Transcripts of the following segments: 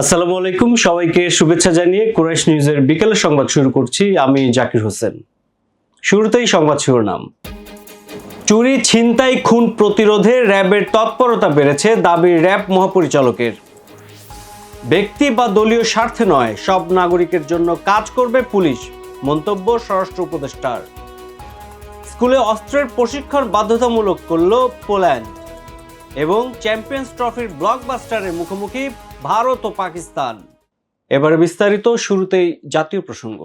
আসসালামু আলাইকুম, সবাইকে শুভেচ্ছা জানিয়ে কুরাইশ নিউজের বিকেলের সংবাদ শুরু করছি। আমি জাকির হোসেন। শুরুতেই সংবাদ শিরোনাম। চুরি, ছিনতাই, খুন প্রতিরোধে র্যাবের তৎপরতা বেড়েছে দাবি র্যাব মহাপরিচালকের। ব্যক্তি বা দলীয় স্বার্থে নয়, সব নাগরিকের জন্য কাজ করবে পুলিশ, মন্তব্য স্বরাষ্ট্র উপদেষ্টার। স্কুলে অস্ত্রের প্রশিক্ষণ বাধ্যতামূলক করল পোল্যান্ড এবং চ্যাম্পিয়ন্স ট্রফির ব্লকবাস্টারের মুখোমুখি ভারত ও পাকিস্তান। এবার বিস্তারিত শুরুতেই জাতীয় প্রসঙ্গ।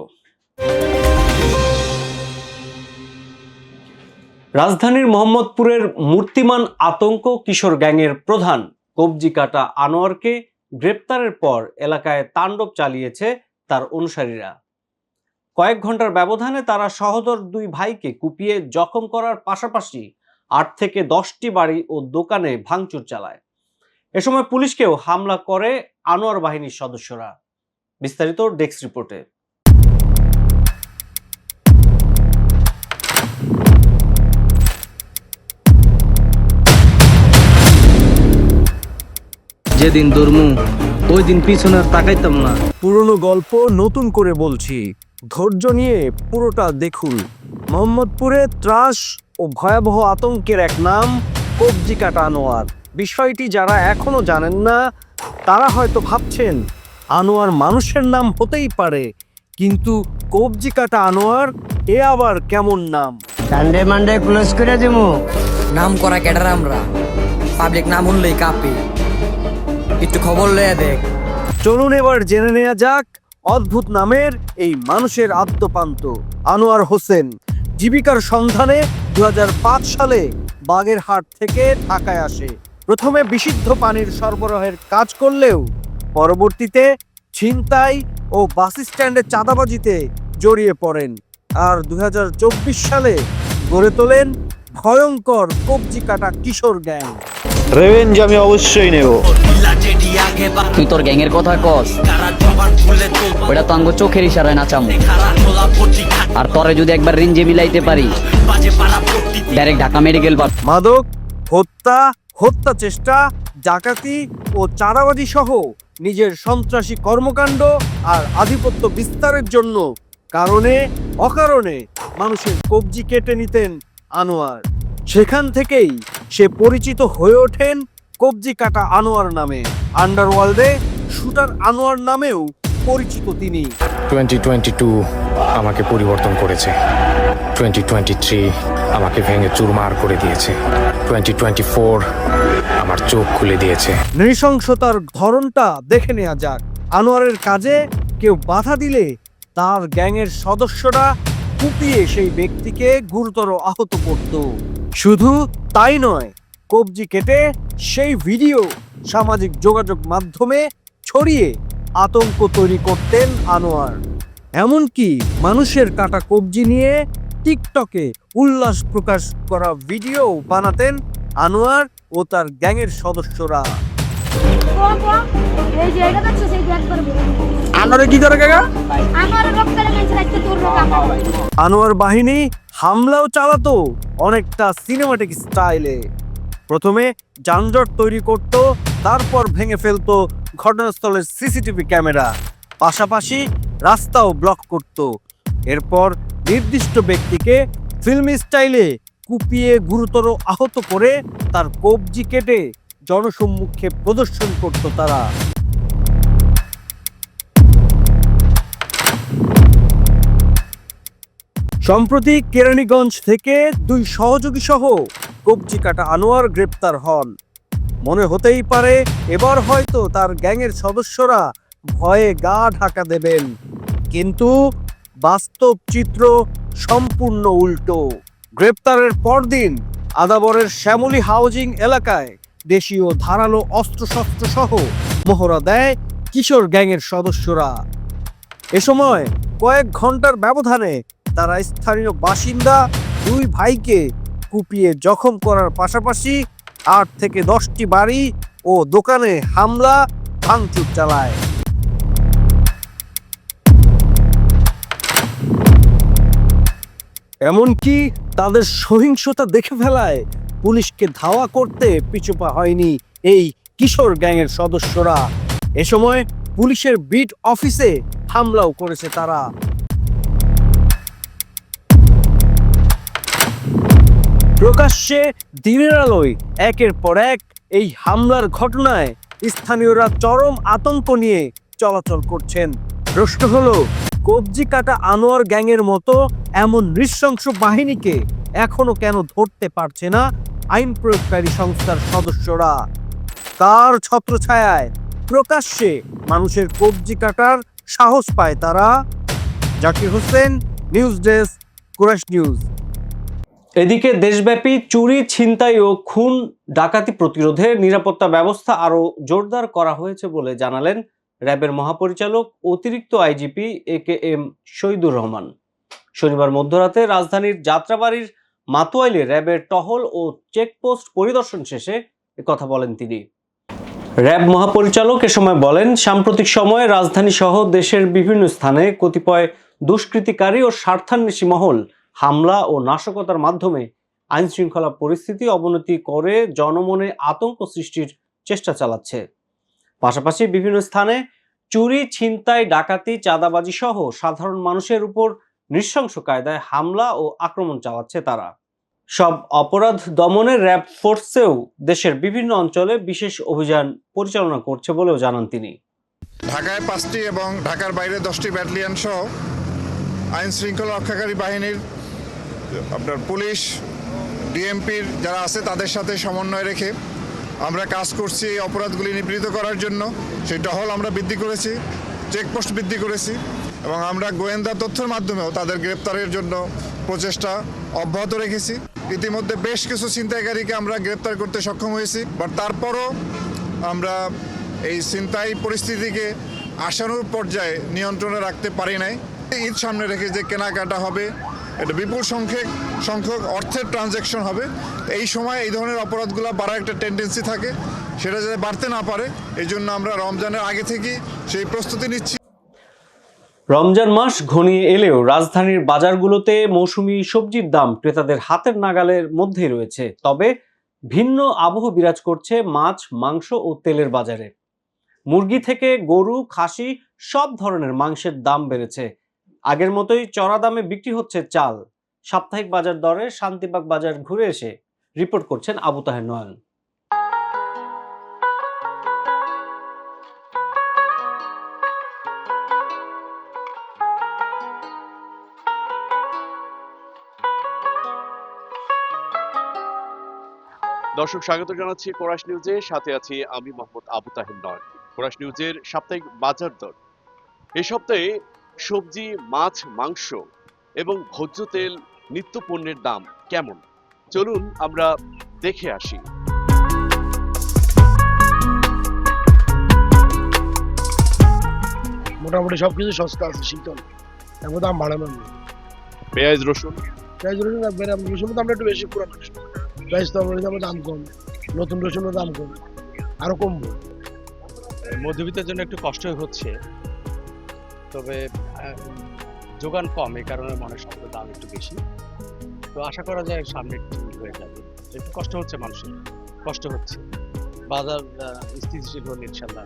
রাজধানীর মোহাম্মদপুরের মূর্তিমান আতঙ্ক কিশোর গ্যাংয়ের প্রধান কবজি কাটা আনোয়ারকে গ্রেপ্তারের পর এলাকায় তাণ্ডব চালিয়েছে তার অনুসারীরা। কয়েক ঘণ্টার ব্যবধানে তারা সহদর দুই ভাইকে কুপিয়ে জখম করার পাশাপাশি আট থেকে দশটি বাড়ি ও দোকানে ভাঙচুর চালায়। এ সময় পুলিশকেও হামলা করে আনোয়ার বাহিনীর সদস্যরা। বিস্তারিত ডেস্ক রিপোর্টে। যেদিন দর্মু ওই দিন পিছনে আর তাকাইতাম না। পুরনো গল্প নতুন করে বলছি। ধৈর্য নিয়ে পুরোটা দেখুন। মোহাম্মদপুরে ত্রাস ও ভয়াবহ আতঙ্কের এক নাম কবজি কাটা আনোয়ার। বিষয়টি যারা এখনও জানেন না তারা হয়তো ভাবছেন আনোয়ার মানুষের নাম হতেই পারে কিন্তু কবজি কাটা আনোয়ার এ আবার কেমন নাম? সানডে মানডে ক্লোজ করে দিমু। নাম করা ক্যাডার আমরা পাবলিক নাম শুনলেই কাঁপে। একটু খবর লয়ে দেখ। চলুন এবার জেনে নেওয়া যাক অদ্ভুত নামের এই মানুষের আদ্যপান্ত। আনোয়ার হোসেন জীবিকার সন্ধানে দু হাজার পাঁচ সালে বাগেরহাট থেকে ঢাকায় আসে। প্রথমে বিশুদ্ধ পানির সরবরাহের কাজ করলেও পরবর্তীতে ছিনতাই ও বাস স্ট্যান্ডে চাঁদাবাজিতে জড়িয়ে পড়েন। আর দু হাজার চব্বিশ সালে গড়ে তোলেন ভয়ঙ্কর কবজি কাটা কিশোর গ্যাং। রেভেঞ্জ আমি অবশ্যই নেব। তুই তোর গ্যাংয়ের কথা কস। ওটা তো আঙ্গ চোখের ইশারায় নাচামু। আর তরে যদি একবার রেঞ্জে মিলাইতে পারি ডাইরেক্ট ঢাকা মেডিকেল পাব মাদক হত্যা হত্যা চেষ্টা, ডাকাতি ও চাঁদাবাজি সহ নিজের সন্ত্রাসী কর্মকাণ্ড আর আধিপত্য বিস্তারের জন্য কারণে, অকারণে মানুষের কবজি কেটে নিতেন আনোয়ার। সেখান থেকেই সে পরিচিত হয়ে ওঠেন কবজি কাটা আনোয়ার নামে। আন্ডারওয়ার্ল্ডে শুটার আনোয়ার নামেও পরিচিত তিনি। টোয়েন্টি টোয়েন্টি টু আমাকে পরিবর্তন করেছে। টোয়েন্টি টোয়েন্টি থ্রি আমাকে ভেঙে চুরমার করে দিয়েছে। টোয়েন্টি টোয়েন্টি ফোর আমার চোখ খুলে দিয়েছে। নৃশংসতার ধরনটা দেখে নেওয়া যাক। আনোয়ারের কাজে কেউ বাধা দিলে তার গ্যাংয়ের সদস্যরা কুপিয়ে সেই ব্যক্তিকে গুরুতর আহত করত। শুধু তাই নয় কবজি কেটে সেই ভিডিও সামাজিক যোগাযোগ মাধ্যমে ছড়িয়ে আতঙ্ক তৈরি করতেন আনোয়ার। এমনকি মানুষের কাটা কবজি নিয়ে টিকটকে উল্লাস প্রকাশ করা ভিডিও বানাতেন আনোয়ার ও তার গ্যাংয়ের সদস্যরা। আনোয়ার বাহিনী হামলাও চালাতো অনেকটা সিনেমাটিক স্টাইলে প্রথমে যানজট তৈরি করত তারপর ভেঙে ফেলতো ঘটনাস্থলের সিসিটিভি ক্যামেরা পাশাপাশি রাস্তাও ব্লক করত। এরপর নির্দিষ্ট ব্যক্তিকে ফিল্ম স্টাইলে কুপিয়ে গুরুতর আহত করে তার কবজি কেটে জনসম্মুখে প্রদর্শন করত তারা। সম্প্রতি কেরানীগঞ্জ থেকে দুই সহযোগী সহ কবজি কাটা আনোয়ার গ্রেপ্তার হন। মনে হতেই পারে এবার হয়তো তার গ্যাংয়ের সদস্যরা ভয়ে গা ঢাকা দেবেন। কিন্তু বাস্তব চিত্র সম্পূর্ণ উল্টো। গ্রেপ্তারের পরদিন আদাবরের শ্যামলী হাউজিং এলাকায় দেশীয় ধারালো অস্ত্রশস্ত্র সহ মহড়া দেয় কিশোর গ্যাংয়ের সদস্যরা। এ সময় কয়েক ঘণ্টার ব্যবধানে তারা স্থানীয় বাসিন্দা দুই ভাইকে কুপিয়ে জখম করার পাশাপাশি আট থেকে দশটি বাড়ি ও দোকানে হামলা, ভাঙচুর চালায়। এমনকি তাদের সহিংসতা দেখে ফেলায় পুলিশকে ধাওয়া করতে পিছুপা হয়নি এই কিশোর গ্যাংয়ের সদস্যরা। এ সময় পুলিশের বিট অফিসে হামলাও করেছে তারা। প্রকাশ্যে দিনের আলোয় একের পর এক এই হামলার ঘটনায় স্থানীয়রা চরম আতঙ্ক নিয়ে চলাচল করছেন। প্রশ্ন হলো, কবজি কাটা আনোয়ার গ্যাংয়ের মতো এমন নৃশংস বাহিনীকে এখনও কেন ধরতে পারছে না আইন প্রয়োগকারী সংস্থার সদস্যরা? তার ছত্রছায়ায় প্রকাশ্যে মানুষের কবজি কাটার সাহস পায় তারা? Zakir Hossain, news desk Chorus news. এদিকে দেশব্যাপী চুরি, ছিনতাই ও খুন ডাকাতি প্রতিরোধে নিরাপত্তা ব্যবস্থা আরও জোরদার করা হয়েছে বলে জানালেন র্যাবের মহাপরিচালক, অতিরিক্ত IGP A K M Shahidur Rahman. শনিবার মধ্যরাতে রাজধানীর যাত্রাবাড়ির মাতোয়াইলে র্যাবের টহল ও চেকপোস্ট পরিদর্শন শেষে কথা বলেন তিনি। র্যাব মহাপরিচালক এ সময় বলেন, সাম্প্রতিক সময়ে রাজধানী সহ দেশের বিভিন্ন স্থানে কতিপয় দুষ্কৃতিকারী ও স্বার্থান্বেষী মহল হামলা ও নাশকতার মাধ্যমে আইন শৃঙ্খলা পরিস্থিতি অবনতি করে জনমনে আতঙ্ক সৃষ্টির চেষ্টা চালাচ্ছে। পাশাপাশি বিভিন্ন স্থানে চুরি, ছিনতাই, ডাকাতি, চাঁদাবাজি সহ সাধারণ মানুষের উপর নৃশংস কায়দায় হামলা ও আক্রমণ চালাচ্ছে তারা। সব অপরাধ দমনে র্যাব ফোর্সেও দেশের বিভিন্ন অঞ্চলে বিশেষ অভিযান পরিচালনা করছে বলেও জানান তিনি। ঢাকায় পাঁচটি এবং ঢাকার বাইরে দশটি ব্যাটালিয়ন সহ আইন শৃঙ্খলা রক্ষাকারী বাহিনীর আপনার পুলিশ, ডিএমপির যারা আছে তাদের সাথে সমন্বয় রেখে আমরা কাজ করছি এই অপরাধগুলি নিবৃত করার জন্য। সেই টহল আমরা বৃদ্ধি করেছি, চেকপোস্ট বৃদ্ধি করেছি এবং আমরা গোয়েন্দা তথ্যের মাধ্যমেও তাদের গ্রেপ্তারের জন্য প্রচেষ্টা অব্যাহত রেখেছি। ইতিমধ্যে বেশ কিছু ছিনতাইকারীকে আমরা গ্রেপ্তার করতে সক্ষম হয়েছি, বাট তারপরও আমরা এই ছিনতাই পরিস্থিতিকে আশানুর পর্যায়ে নিয়ন্ত্রণে রাখতে পারি নাই। ঈদ সামনে রেখে যে কেনাকাটা হবে এটা বিপুল সংখ্যক সংখ্যক অর্থের ট্রানজ্যাকশন হবে। এই সময় এই ধরনের অপরাধগুলো বাড়ার একটা টেন্ডেন্সি থাকে। সেটা যাতে বাড়তে না পারে, এই জন্য আমরা রমজানের আগে থেকেই সেই প্রস্তুতি নিচ্ছি। রমজান মাস ঘনিয়ে এলেও রাজধানীর বাজারগুলোতে মৌসুমি সবজির দাম ক্রেতাদের হাতের নাগালের মধ্যেই রয়েছে। তবে ভিন্ন আবহ বিরাজ করছে মাছ, মাংস ও তেলের বাজারে। মুরগি থেকে গরু, খাসি সব ধরনের মাংসের দাম বেড়েছে। আগের মতোই চড়া দামে বিক্রি হচ্ছে চাল। সাপ্তাহিক বাজার দরে শান্তিবাগ বাজার ঘুরে এসে রিপোর্ট করছেন আবু তাহের নয়ন দর্শক, স্বাগত জানাচ্ছি কোরাস নিউজে। সাথে আছি আমি মোহাম্মদ আবু তাহির নয় কোরাস নিউজের সাপ্তাহিক বাজার দর। এই সপ্তাহে সবজি মাছ মাংস এবং ভোজ্য তেল নিত্য পণ্যের দাম কেমন? চলুন আমরা দেখে আসি। মোটামুটি সব কিছু সস্তা আছে শীতল। এখন দাম বাড়ানো নেই। পেঁয়াজ রসুন? পেঁয়াজ রসুন আমরা দামটা একটু বেশি পুরানো পেঁয়াজ তো দামের দাম কম। নতুন রসুনের দাম কম। আরও কমবো। মধ্যবিত্তের জন্য একটু কষ্টই হচ্ছে। তবে যোগান কম এই কারণে মনে সব দাম একটু বেশি। তো আশা করা যায় সামনে ঠিক হয়ে যাবে। একটু কষ্ট হচ্ছে মানুষের কষ্ট হচ্ছে। বাজার স্থিতিশীল হলে ইনশাল্লাহ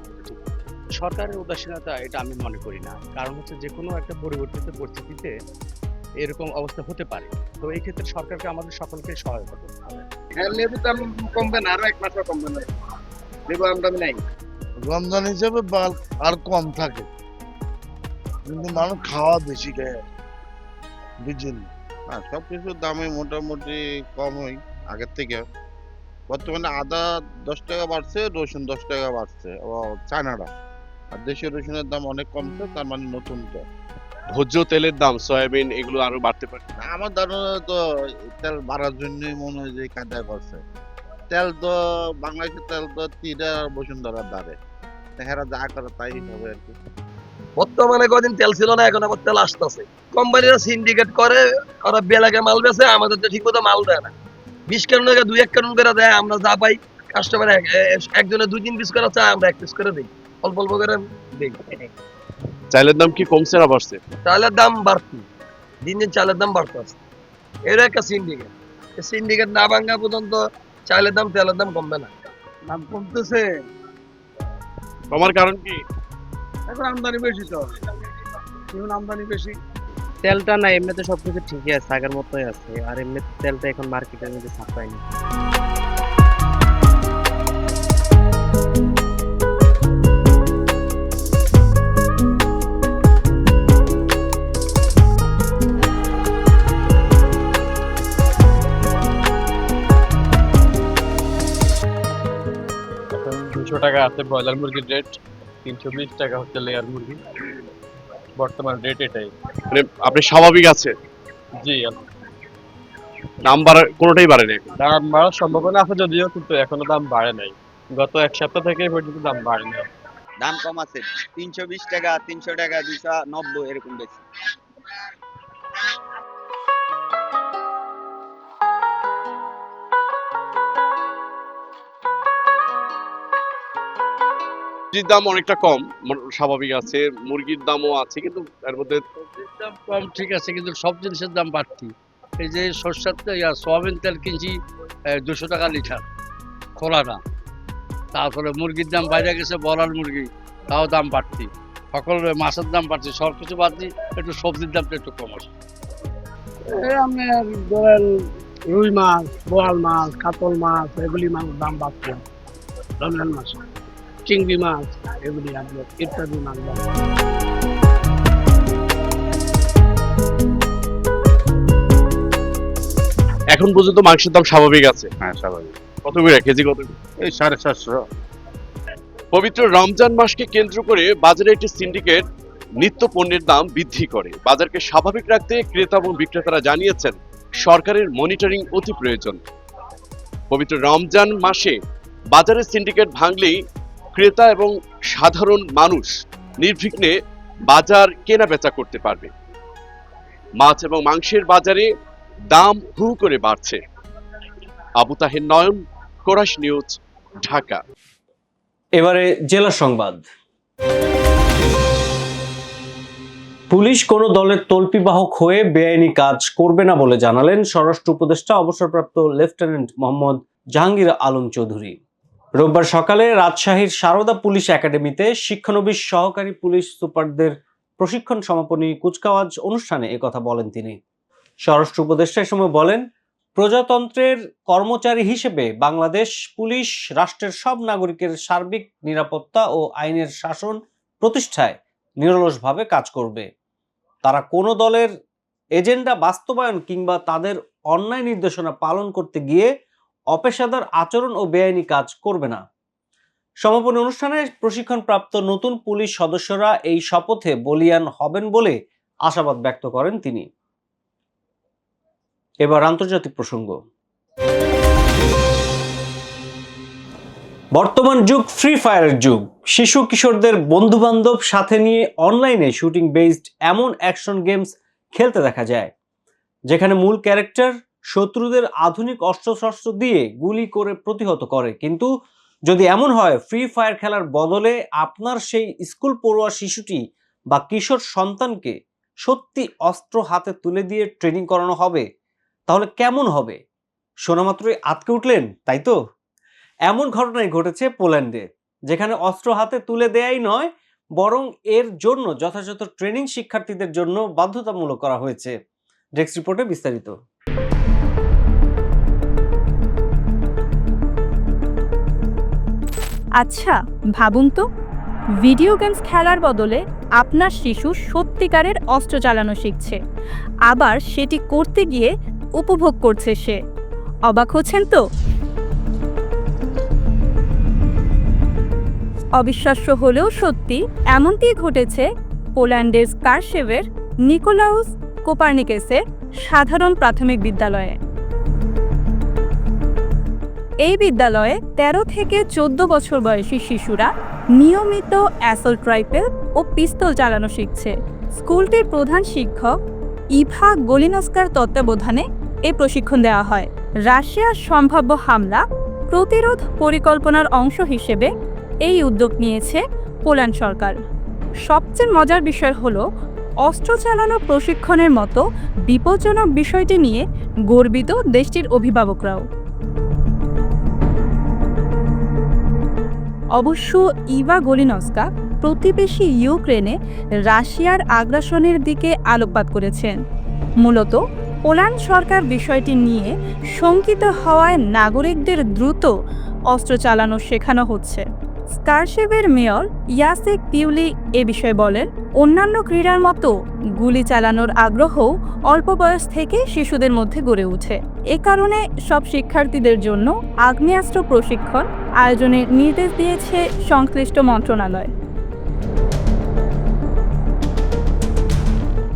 সরকারের উদাসীনতা এটা আমি মনে করি না। কারণ হচ্ছে যে কোনো একটা পরিবর্তিত পরিস্থিতিতে এরকম অবস্থা হতে পারে। তো এই ক্ষেত্রে সরকারকে আমাদের সকলকে সহায়তা করতে হবে। দাম কমবে না আরও এক মাসও কমবে না। লেবু আমদানি নাই। রমজান হিসেবে বাল আর কম থাকে। কিন্তু মানুষ খাওয়া বেশি খায় বুঝছেন? হ্যাঁ সব কিছুর দামে মোটামুটি কম হয় আগের থেকে। বর্তমানে আদা দশ টাকা বাড়ছে রসুন দশ টাকা বাড়ছে ও চায়নাটা আর দেশীয় রসুনের দাম অনেক কমছে তার মানে নতুন তো ভোজ্য তেলের দাম সয়াবিন এগুলো আরও বাড়তে পারে। আমার ধারণা তো তেল বাড়ার জন্যই মনে হয় যে কায়দা করছে। তেল তো বাংলাদেশের তেল তো তিরা বসুন্ধরার দ্বারে হেরা যা করে তাই হবে আর কি। বর্তমানে কদিন তেল ছিল না এখন আবার তেল আসতেছে। কোম্পানিরা সিন্ডিকেট করে ওরা বেলাকে মাল বেচে আমাদের তো ঠিক মতো মাল দেয় না। বিশ কারণ দুই এক কারণ করে দেয় আমরা যা পাই কাস্টমার একজনে দুই তিন পিস করে চায় আমরা এক পিস করে দিই। অল্প অল্প করে দিই। চাইলের দাম কি কমছে না বাড়ছে? চালের দাম বাড়তি। দিন দিন চালের দাম বাড়তেছে এটা একটা সিন্ডিকেট সিন্ডিকেট না ভাঙ্গা পর্যন্ত চালের দাম তেলের দাম কমবে না। দাম কমতেছে। কমার কারণ কি? এখন আমদানি বেশি তো। এখন আমদানি বেশি। তেলটা না এমনিতে সবকিছু ঠিকই আছে আগের মতোই আছে। আর এমনিতে তেলটা এখন মার্কেটের মধ্যে সাপ্লাই নেই। দুশো টাকা আছে ব্রয়লার মুরগির রেট তিনশো বিশ টাকা হচ্ছে লেয়ার মুরগি। বর্তমান রেট এটাই। মানে আপনি স্বাভাবিক আছে জি দাম বাড়ার কোনোটাই বাড়েনি এখন। দাম বাড়ার সম্ভাবনা আছে যদিও কিন্তু এখনও দাম বাড়ে নাই। গত এক সপ্তাহ থেকে পর্যন্ত দাম বাড়ে নাই। দাম কম আছে। তিনশো বিশ টাকা তিনশো টাকা দুশো নব্বই এরকম বেশি। সবজির দাম অনেকটা কম স্বাভাবিক আছে মুরগির দামও আছে কিন্তু এর মধ্যে দাম কম ঠিক আছে কিন্তু সব জিনিসের দাম বাড়তি। এই যে সরষের তেল ইয়া সয়াবিন তেল কিনছি দুশো টাকা লিটার খোলাটা। তারপরে মুরগির দাম বাইরে গেছে বলার মুরগি তাও দাম বাড়তি। সকল মাছের দাম বাড়ছে সব কিছু বাড়তি একটু সবজির দামটা একটু কম আছে। আপনি ধরেন রুই মাছ বোয়াল মাছ কাতল মাছ এগুলি মাছ দাম বাড়ছে রমজান মাছ। চিংড়ি মাছ এগুলি আপনার ইত্যাদি মাছ বাড়ছে এখন পর্যন্ত মাংসের দাম স্বাভাবিক আছে। হ্যাঁ স্বাভাবিক। কত করে? কেজি কত এই সাড়ে চারশো পবিত্র রমজান মাসকে কেন্দ্র করে বাজারে একটি সিন্ডিকেট নিত্য পণ্যের দাম বৃদ্ধি করে। বাজারকে স্বাভাবিক রাখতে ক্রেতা এবং বিক্রেতারা জানিয়েছেন সরকারের মনিটরিং অতি প্রয়োজন। পবিত্র রমজান মাসে বাজারের সিন্ডিকেট ভাঙলেই ক্রেতা এবং সাধারণ মানুষ নির্বিঘ্নে বাজার কেনা বেচা করতে পারবে। মাছ এবং মাংসের বাজারে দাম হু করে বাড়ছে। Abu Taher Nayan Chorus news, Dhaka. এবারে জেলা সংবাদ। পুলিশ কোনো দলের তল্পিবাহক হয়ে বেআইনি কাজ করবে না বলে জানালেন স্বরাষ্ট্র উপদেষ্টা, অবসরপ্রাপ্ত লেফটেন্যান্ট মোহাম্মদ জাহাঙ্গীর আলম চৌধুরী। রোববার সকালে রাজশাহীর সারদা পুলিশ একাডেমিতে শিক্ষানবিশ সহকারী পুলিশ সুপারদের প্রশিক্ষণ সমাপনী কুচকাওয়াজ অনুষ্ঠানে একথা বলেন তিনি। স্বরাষ্ট্র উপদেষ্টা সময় বলেন, প্রজাতন্ত্রের কর্মচারী হিসেবে বাংলাদেশ পুলিশ রাষ্ট্রের সব নাগরিকের সার্বিক নিরাপত্তা ও আইনের শাসন প্রতিষ্ঠায় নিরলসভাবে কাজ করবে। তারা কোনো দলের এজেন্ডা বাস্তবায়ন কিংবা তাদের অন্যায় নির্দেশনা পালন করতে গিয়ে অপেশাদার আচরণ ও বেআইনি কাজ করবে না। সমাপনী অনুষ্ঠানে প্রশিক্ষণপ্রাপ্ত নতুন পুলিশ সদস্যরা এই শপথে বলিয়ান হবেন বলে আশাবাদ ব্যক্ত করেন তিনি। এবার আন্তর্জাতিক প্রসঙ্গ। বর্তমান যুগ ফ্রি ফায়ারের যুগ। শিশু, কিশোরদের বন্ধু বান্ধব সাথে নিয়ে অনলাইনে শুটিং বেসড এমন অ্যাকশন গেমস খেলতে দেখা যায়, যেখানে মূল ক্যারেক্টার শত্রুদের আধুনিক অস্ত্রশস্ত্র দিয়ে গুলি করে প্রতিহত করে। কিন্তু যদি এমন হয় ফ্রি ফায়ার খেলার বদলে আপনার সেই স্কুল পড়ুয়া শিশুটি বা কিশোর সন্তানকে সত্যি অস্ত্র হাতে তুলে দিয়ে ট্রেনিং করানো হবে, তাহলে কেমন হবে? শোনা মাত্রই আটকে উঠলেন, তাই তো? এমন ঘটনাই ঘটেছে পোল্যান্ডে, যেখানে অস্ত্র হাতে তুলে দেয়াই নয়, বরং এর জন্য যথাযথ ট্রেনিং শিক্ষার্থীদের জন্য বাধ্যতামূলক করা হয়েছে। ডেস্ক রিপোর্টে বিস্তারিত। আচ্ছা ভাবুন তো ভিডিও গেমস খেলার বদলে আপনার শিশু সত্যিকারের অস্ত্র চালানো শিখছে। আবার সেটি করতে গিয়ে উপভোগ করছে সে। অবাক হচ্ছেন তো? অবিশ্বাস্য হলেও সত্যি এমনটিই ঘটেছে পোল্যান্ডের স্কারশেভের নিকোলাউস কোপার্নিকেসের সাধারণ প্রাথমিক বিদ্যালয়ে। এই বিদ্যালয়ে ১৩ থেকে চোদ্দ বছর বয়সী শিশুরা নিয়মিত অ্যাসল্ট রাইফেল ও পিস্তল চালানো শিখছে। স্কুলটির প্রধান শিক্ষক ইভা গলিনস্কার তত্ত্বাবধানে এ প্রশিক্ষণ দেওয়া হয়। রাশিয়ার সম্ভাব্য হামলা প্রতিরোধ পরিকল্পনার অংশ হিসেবে এই উদ্যোগ নিয়েছে পোল্যান্ড সরকার। সবচেয়ে মজার বিষয় হলো, অস্ত্র চালানো প্রশিক্ষণের মতো বিপজ্জনক বিষয়টি নিয়ে গর্বিত দেশটির অভিভাবকরাও। অবশ্য ইভা গোলিনস্কা প্রতিবেশী ইউক্রেনে রাশিয়ার আগ্রাসনের দিকে আলোকপাত করেছেন। মূলত পোল্যান্ড সরকার বিষয়টি নিয়ে শঙ্কিত হওয়ায় নাগরিকদের দ্রুত অস্ত্র চালানো শেখানো হচ্ছে। স্কারশেভের মেয়র ইয়াসেক পিউলি এ বিষয়ে বলেন, অন্যান্য ক্রীড়ার মতো গুলি চালানোর আগ্রহ অল্প বয়স থেকে শিশুদের মধ্যে গড়ে উঠে। এ কারণে সব শিক্ষার্থীদের জন্য আগ্নেয়াস্ত্র প্রশিক্ষণ আয়োজনের নির্দেশ দিয়েছে সংশ্লিষ্ট মন্ত্রণালয়।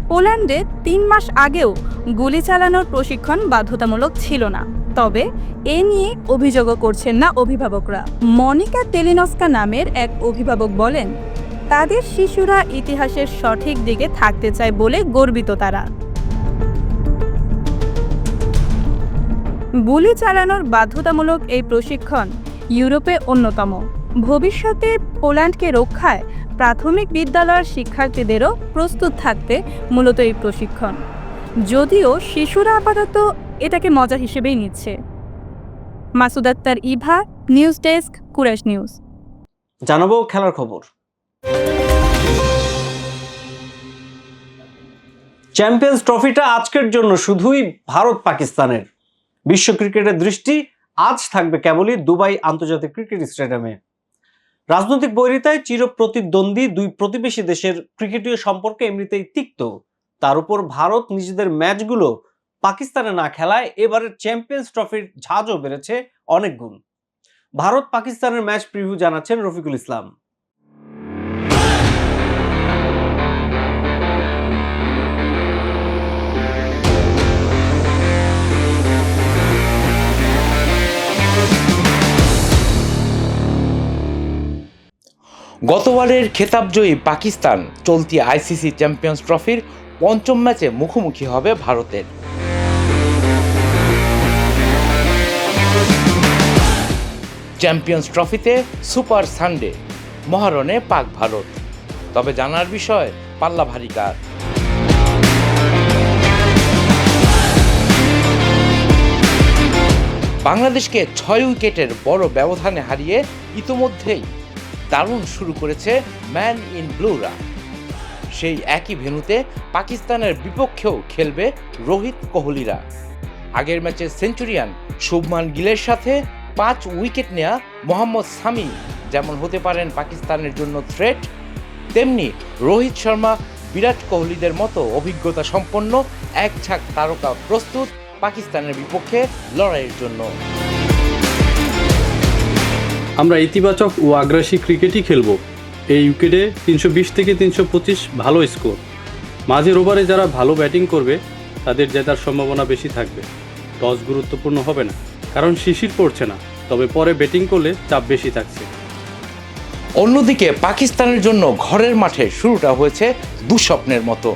পোল্যান্ডে তিন মাস আগেও গুলি চালানোর প্রশিক্ষণ বাধ্যতামূলক ছিল না। তবে এ নিয়ে অভিযোগও করছেন না অভিভাবকরা। মনিকা তেলিনস্কা নামের এক অভিভাবক বলেন, তাদের শিশুরা ইতিহাসের সঠিক দিকে থাকতে চায় বলে গর্বিত তারা। গুলি চালানোর বাধ্যতামূলক এই প্রশিক্ষণ ইউরোপে অন্যতম। ভবিষ্যতে পোল্যান্ডকে রক্ষায় প্রাথমিক বিদ্যালয়ের শিক্ষার্থীদেরও প্রস্তুত থাকতে মূলত এই প্রশিক্ষণ। যদিও শিশুরা আপাতত এটাকে মজা হিসেবেই নিচ্ছে। Masud Akter, Eva, news desk Chorus news. জানাব খেলার খবর। চ্যাম্পিয়ন্স ট্রফিটা আজকের জন্য শুধুই ভারত পাকিস্তানের। বিশ্ব ক্রিকেটের দৃষ্টি আজ থাকবে কেবলই দুবাই আন্তর্জাতিক ক্রিকেট স্টেডিয়ামে। রাজনৈতিক বৈরিতায় চির প্রতিদ্বন্দ্বী দুই প্রতিবেশী দেশের ক্রিকেটীয় সম্পর্কে এমনিতেই তিক্ত। তার উপর ভারত নিজেদের ম্যাচগুলো পাকিস্তানে না খেলায় এবারের চ্যাম্পিয়ন্স ট্রফির ঝাঁজও বেড়েছে অনেক গুণ। ভারত পাকিস্তানের ম্যাচ প্রিভিউ জানাচ্ছেন রফিকুল ইসলাম। গতবারের খেতাবজয়ী পাকিস্তান চলতি আইসিসি চ্যাম্পিয়ন্স ট্রফির পঞ্চম ম্যাচে মুখোমুখি হবে ভারতের। চ্যাম্পিয়ন্স ট্রফিতে সুপার সানডে, মহারণে পাক ভারত। তবে জানার বিষয়, পাল্লা ভারী কার বাংলাদেশকে ছয় উইকেটের বড় ব্যবধানে হারিয়ে ইতোমধ্যেই দারুণ শুরু করেছে ম্যান ইন ব্লুরা সেই একই ভেন্যুতে পাকিস্তানের বিপক্ষেও খেলবে রোহিত কোহলিরা। আগের ম্যাচে সেঞ্চুরিয়ান শুভমান গিলের সাথে পাঁচ উইকেট নেয়া মোহাম্মদ সামি যেমন হতে পারেন পাকিস্তানের জন্য থ্রেট তেমনি রোহিত শর্মা, বিরাট কোহলিদের মতো অভিজ্ঞতা সম্পন্ন এক ঝাঁক তারকা প্রস্তুত পাকিস্তানের বিপক্ষে লড়াইয়ের জন্য। আমরা ইতিবাচক ও আগ্রাসী ক্রিকেটই খেলব। এই উইকেটে তিনশো বিশ থেকে তিনশো পঁচিশ ভালো স্কোর। মাঝের ওভারে যারা ভালো ব্যাটিং করবে, তাদের জেতার সম্ভাবনা বেশি থাকবে। টস গুরুত্বপূর্ণ হবে না। কারণ শিশির পড়ছে না, তবে পরে ব্যাটিং করলে চাপ বেশি থাকছে। অন্যদিকে পাকিস্তানের জন্য ঘরের মাঠে শুরুটা হয়েছে দুঃস্বপ্নের মতো।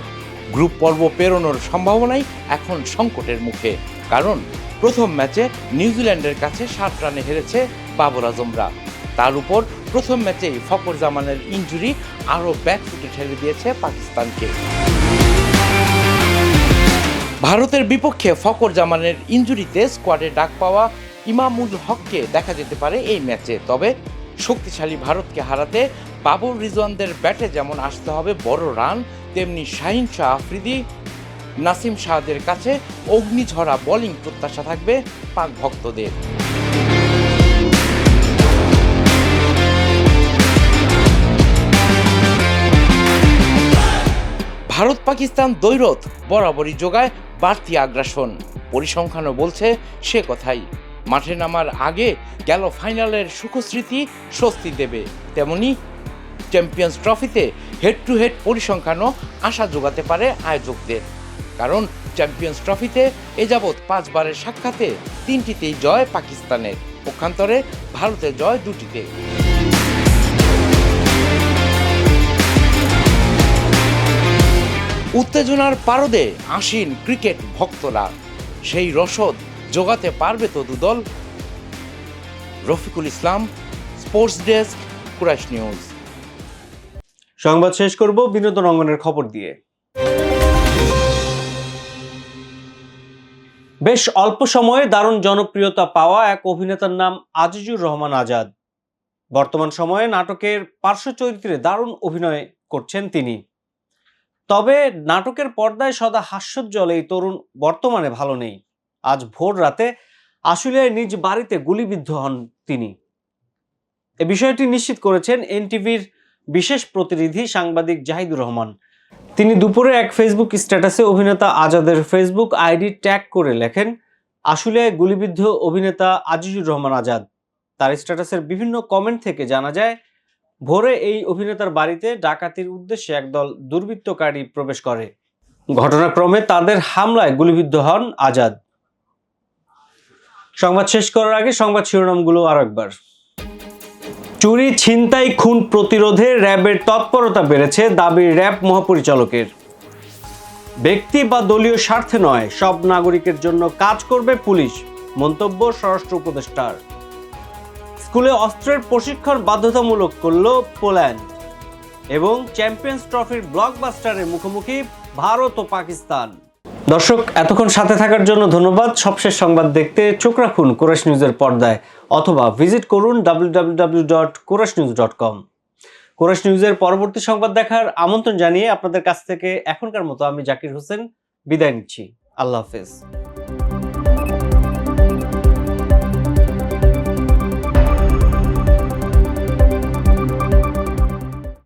গ্রুপ পর্ব পেরোনোর সম্ভাবনাই এখন সংকটের মুখে। কারণ প্রথম ম্যাচে নিউজিল্যান্ডের কাছে ষাট রানে হেরেছে বাবর আজমরা। তার উপর প্রথম ম্যাচেই ফকর জামানের ইঞ্জুরি আরও ব্যাকফুটে ঠেলে দিয়েছে পাকিস্তানকে। ভারতের বিপক্ষে ফকর জামানের ইঞ্জুরিতে স্কোয়াডে ডাক পাওয়া ইমামুল হককে দেখা যেতে পারে এই ম্যাচে। তবে শক্তিশালী ভারতকে হারাতে বাবর রিজওয়ানদের ব্যাটে যেমন আসতে হবে বড় রান, তেমনি শাহিন শাহ আফ্রিদি, নাসিম শাহদের কাছে অগ্নিঝরা বোলিং প্রত্যাশা থাকবে পাক ভক্তদের। ভারত পাকিস্তান দ্বৈরথ বরাবরই যোগায় বাড়তি আগ্রাসন। পরিসংখ্যানও বলছে সে কথাই। মাঠে নামার আগে গেল ফাইনালের সুখস্মৃতি স্বস্তি দেবে। তেমনি চ্যাম্পিয়ন্স ট্রফিতে হেড টু হেড পরিসংখ্যানও আশা যোগাতে পারে আয়োজকদের। কারণ চ্যাম্পিয়ন্স ট্রফিতে এ যাবৎ পাঁচবারের সাক্ষাতে তিনটিতেই জয় পাকিস্তানের। পক্ষান্তরে ভারতের জয় দুটিতে। উত্তেজনার পারদে আসীন ক্রিকেট ভক্তরা। সেই রসদ জোগাতে পারবে তো দুদল? Rafiqul Islam sports desk Chorus news. সংবাদ শেষ করব বিনোদন অঙ্গনের খবর দিয়ে। বেশ অল্প সময়ে দারুণ জনপ্রিয়তা পাওয়া এক অভিনেতার নাম আজিজুর রহমান আজাদ। বর্তমান সময়ে নাটকের পার্শ্ব চরিত্রে দারুণ অভিনয় করছেন তিনি। তবে নাটকের পর্দায় সদা হাস্যোজ্জ্বল এই তরুণ বর্তমানে ভালো নেই। আজ ভোর রাতে আশুলিয়ায় নিজ বাড়িতে গুলিবিদ্ধ হন তিনি। এ বিষয়টি নিশ্চিত করেছেন এনটিভির বিশেষ প্রতিনিধি সাংবাদিক জাহিদুর রহমান। তিনি দুপুরে এক ফেসবুক স্ট্যাটাসে অভিনেতা আজাদের ফেসবুক আইডি ট্যাগ করে লেখেন, আশুলিয়ায় গুলিবিদ্ধ অভিনেতা আজিজুর রহমান আজাদ। তার স্ট্যাটাসের বিভিন্ন কমেন্ট থেকে জানা যায় ভোরে এই অভিনেতার বাড়িতে ডাকাতির উদ্দেশ্যে একদল দুর্বৃত্তকারী প্রবেশ করে। ঘটনাক্রমে তাদের হামলায় গুলিবিদ্ধ হন আজাদ। সংবাদ শেষ করার আগে সংবাদ শিরোনামগুলো আর একবার। চুরি, ছিনতাই, খুন প্রতিরোধে র্যাবের তৎপরতা বেড়েছে দাবি র্যাব মহাপরিচালকের। ব্যক্তি বা দলীয় স্বার্থে নয়, সব নাগরিকের জন্য কাজ করবে পুলিশ, মন্তব্য স্বরাষ্ট্র উপদেষ্টার। স্কুলে অস্ত্রের প্রশিক্ষণ বাধ্যতামূলক করল পোল্যান্ড এবং চ্যাম্পিয়ন্স ট্রফির ব্লকবাস্টারের মুখোমুখি ভারত ও পাকিস্তান। দর্শক, এতক্ষণ সাথে থাকার জন্য ধন্যবাদ। সবশেষ সংবাদ দেখতে চোখ রাখুন কোরাস নিউজের পর্দায় অথবা ভিজিট করুন W dot news dot com নিউজের পরবর্তী সংবাদ দেখার আমন্ত্রণ জানিয়ে আপনাদের কাছ থেকে এখনকার মতো আমি জাকির হোসেন বিদায় নিচ্ছি। আল্লাহ হাফেজ।